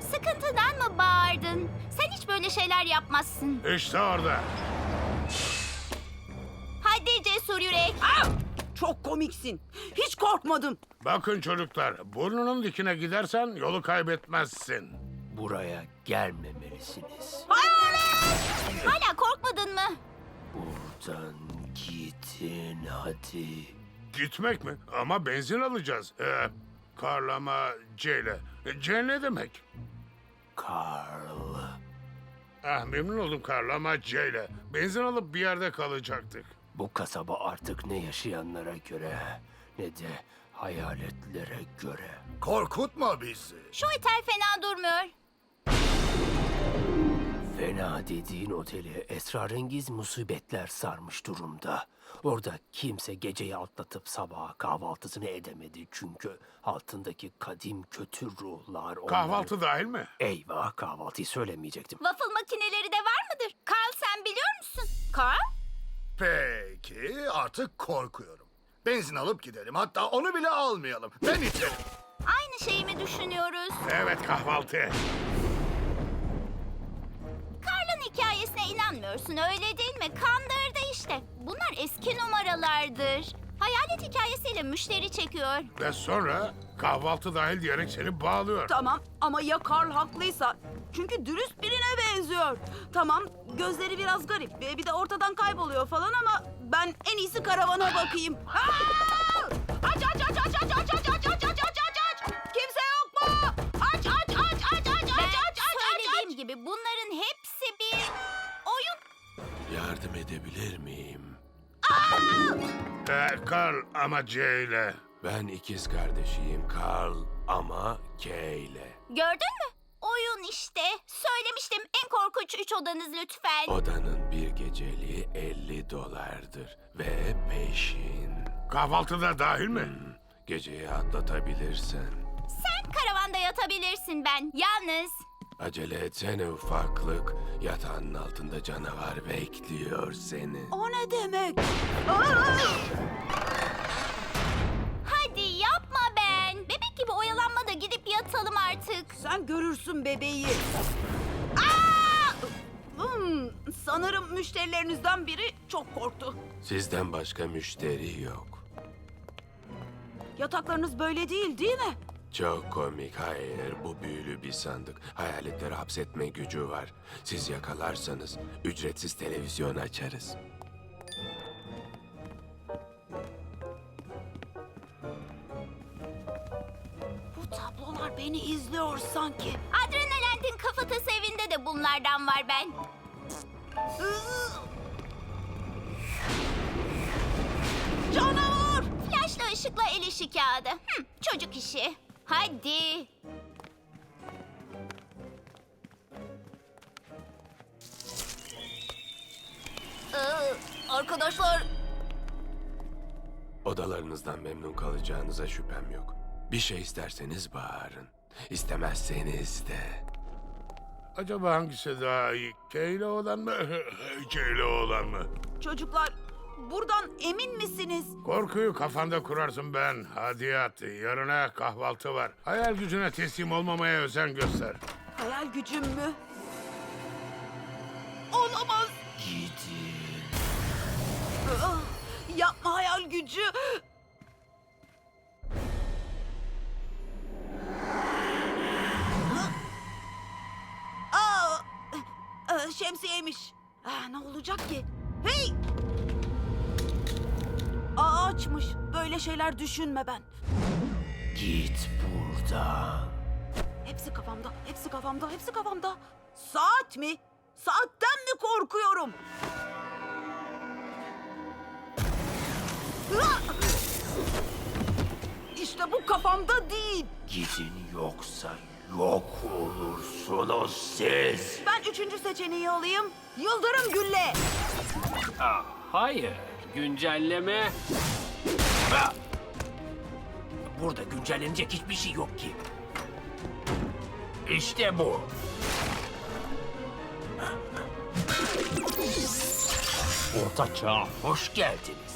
Sıkıntıdan mı bağırdın? Sen hiç böyle şeyler yapmazsın. İşte orada. Hadi cesur yürek. Çok komiksin. Hiç korkmadım. Bakın çocuklar, burnunun dikine gidersen yolu kaybetmezsin. Buraya gelmemelisiniz. Hala korkmadın mı? Buradan gidin hadi. Gitmek mi? Ama benzin alacağız. Ee, karlama C ile. C ne demek? Carl. Ah memnun oldum karlama C ile. Benzin alıp bir yerde kalacaktık. Bu kasaba artık ne yaşayanlara göre ne de hayaletlere göre. Korkutma bizi. Şu otel fena durmuyor. Fena dediğin oteli esrarengiz musibetler sarmış durumda. Orada kimse geceyi atlatıp sabaha kahvaltısını edemedi çünkü altındaki kadim kötü ruhlar onlar... Kahvaltı dahil mi? Eyvah kahvaltıyı söylemeyecektim. Waffle makineleri de var mıdır? Carl sen biliyor musun? Carl? Peki artık korkuyorum. Benzin alıp gidelim. Hatta onu bile almayalım. Ben iterim. Aynı şeyi mi düşünüyoruz? Evet kahvaltı. İnanmıyorsun öyle değil mi? Kandırdı işte. Bunlar eski numaralardır. Hayalet hikayesiyle müşteri çekiyor. Ve sonra kahvaltı dahil diyerek seni bağlıyor. Tamam ama ya Carl haklıysa? Çünkü dürüst birine benziyor. Tamam gözleri biraz garip bir de ortadan kayboluyor falan ama ben en iyisi karavana bakayım. Aa! Aç aç aç aç aç aç aç aç aç aç aç aç aç. Kimse yok mu? Aç aç aç aç aç aç Ben aç aç aç. söylediğim gibi bunların hepsi bir oyun. Yardım edebilir miyim? Ee, Karl ama C ile. Ben ikiz kardeşiyim Carl ama K ile. Gördün mü? Oyun işte. Söylemiştim en korkunç üç odanız lütfen. Odanın bir geceliği 50 dolardır ve peşin. Kahvaltı da dahil mi? Geceyi atlatabilirsen. Sen karavanda yatabilirsin ben. Yalnız Acele etsene ufaklık. Yatağının altında canavar bekliyor seni. O ne demek? Aa! hadi yapma ben. Bebek gibi oyalanma da gidip yatalım artık. Sen görürsün bebeği. Aa! Hmm, sanırım müşterilerinizden biri çok korktu. Sizden başka müşteri yok. Yataklarınız böyle değil değil mi? Çok komik. Hayır, bu büyülü bir sandık. Hayaletleri hapsetme gücü var. Siz yakalarsanız ücretsiz televizyon açarız. Bu tablolar beni izliyor sanki. Adrenalentin kafatası evinde de bunlardan var ben. Canavar! Flaşlı ışıkla el işi kağıdı. Hı, çocuk işi. Hadi. Ee, arkadaşlar Odalarınızdan memnun kalacağınıza şüphem yok. Bir şey isterseniz bağırın. İstemezseniz de. Acaba hangisi daha iyi? K ile olan mı? İle olan mı? Çocuklar buradan emin misiniz? Korkuyu kafanda kurarsın ben. Hadi yat. Yarına kahvaltı var. Hayal gücüne teslim olmamaya özen göster. Hayal gücüm mü? Olamaz. Gidin. Ah, Yapma hayal gücü. Aa, e, şemsiyeymiş. Ah, ne olacak ki? Hey! Ağaçmış. Böyle şeyler düşünme ben. Git buradan. Hepsi kafamda, hepsi kafamda, hepsi kafamda. Saat mi? Saatten mi korkuyorum? Ah! İşte bu kafamda değil. Gidin yoksa yok olursunuz siz. Ben üçüncü seçeneği alayım. Yıldırım gülle. Aa, hayır. Güncelleme. Burada güncellenecek hiçbir şey yok ki. İşte bu. Orta çağ hoş geldiniz.